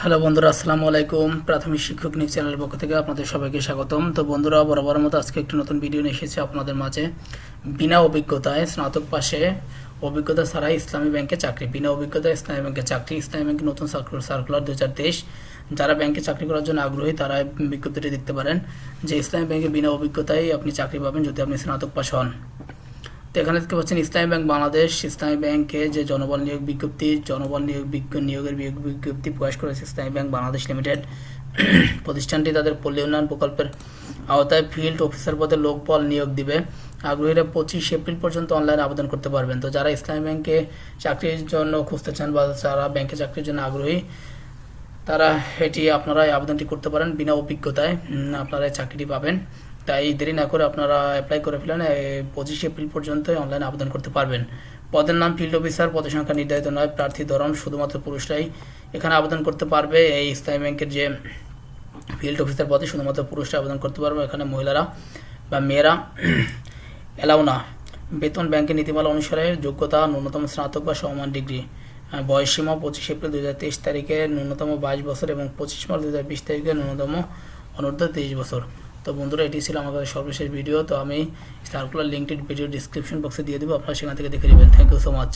Hello বন্ধুরা, আসসালামু আলাইকুম। প্রাথমিক শিক্ষক নিউজ চ্যানেলের পক্ষ থেকে আপনাদের সবাইকে স্বাগতম। তো বন্ধুরা, বরাবর মতো আজকে একটি নতুন ভিডিও নিয়ে এসেছি আপনাদের মাঝে। বিনা অভিজ্ঞতায় স্নাতক পাশে অভিজ্ঞতা ছাড়াই ইসলামী ব্যাংকে চাকরি। বিনা অভিজ্ঞতায় ইসলামী ব্যাংকে চাকরি। ইসলামী ব্যাংকে নতুন সার্কুলার সার্কুলার দু হাজার তেইশ। যারা ব্যাংকে চাকরি করার জন্য আগ্রহী, তারা বিজ্ঞপ্তিটি দেখতে পারেন যে ইসলামী ব্যাংকে বিনা অভিজ্ঞতায় আপনি চাকরি পাবেন যদি আপনি স্নাতক পাশ হন। তো এখানে দেখতে পাচ্ছেন ইসলামী ব্যাংক বাংলাদেশ, ইসলামী ব্যাংকে যে জনবল নিয়োগ বিজ্ঞপ্তি, জনবল নিয়োগ নিয়োগের বিজ্ঞপ্তি প্রকাশ করেছে ইসলামী ব্যাংক বাংলাদেশ লিমিটেড। প্রতিষ্ঠানটি তাদের পল্লী উন্নয়ন প্রকল্পের আওতায় ফিল্ড অফিসার পদে লোকবল নিয়োগ দিবে। আগ্রহীরা পঁচিশ এপ্রিল পর্যন্ত অনলাইনে আবেদন করতে পারবেন। তো যারা ইসলামী ব্যাংকে চাকরির জন্য খুঁজতে চান বা যারা ব্যাংকে চাকরির জন্য আগ্রহী, তারা এটি আপনারা আবেদনটি করতে পারেন বিনা অভিজ্ঞতায়। আপনারা চাকরিটি পাবেন। তাই দেরি না করে আপনারা অ্যাপ্লাই করে ফেলেন পঁচিশ এপ্রিল পর্যন্ত অনলাইনে আবেদন করতে পারবেন। পদের নাম ফিল্ড অফিসার পদের সংখ্যা নির্ধারিত নয়, প্রার্থী ধরন শুধুমাত্র পুরুষরাই এখানে আবেদন করতে পারবে। এই ইসলামী ব্যাংকের যে ফিল্ড অফিসার পদে শুধুমাত্র পুরুষরা আবেদন করতে পারবে, এখানে মহিলারা বা মেয়েরা এলাও না। বেতন ব্যাংকের নীতিমালা অনুসারে যোগ্যতা, ন্যূনতম স্নাতক বা সমমান ডিগ্রি। বয়সসীমা পঁচিশ এপ্রিল দু হাজার তেইশ তারিখে, ন্যূনতম বাইশ বছর এবং পঁচিশ মার্চ দু হাজার বিশ তারিখে ন্যূনতম অনূর্ধ্ব তেইশ বছর। তো বন্ধুরা, এটি ছিল আমাদের সর্বশেষ ভিডিও তো আমি সার্কুলার লিঙ্কটি ভিডিও ডিসক্রিপশন বক্সে দিয়ে দেবো, আপনারা সেখান থেকে দেখে নেবেন। Thank you so much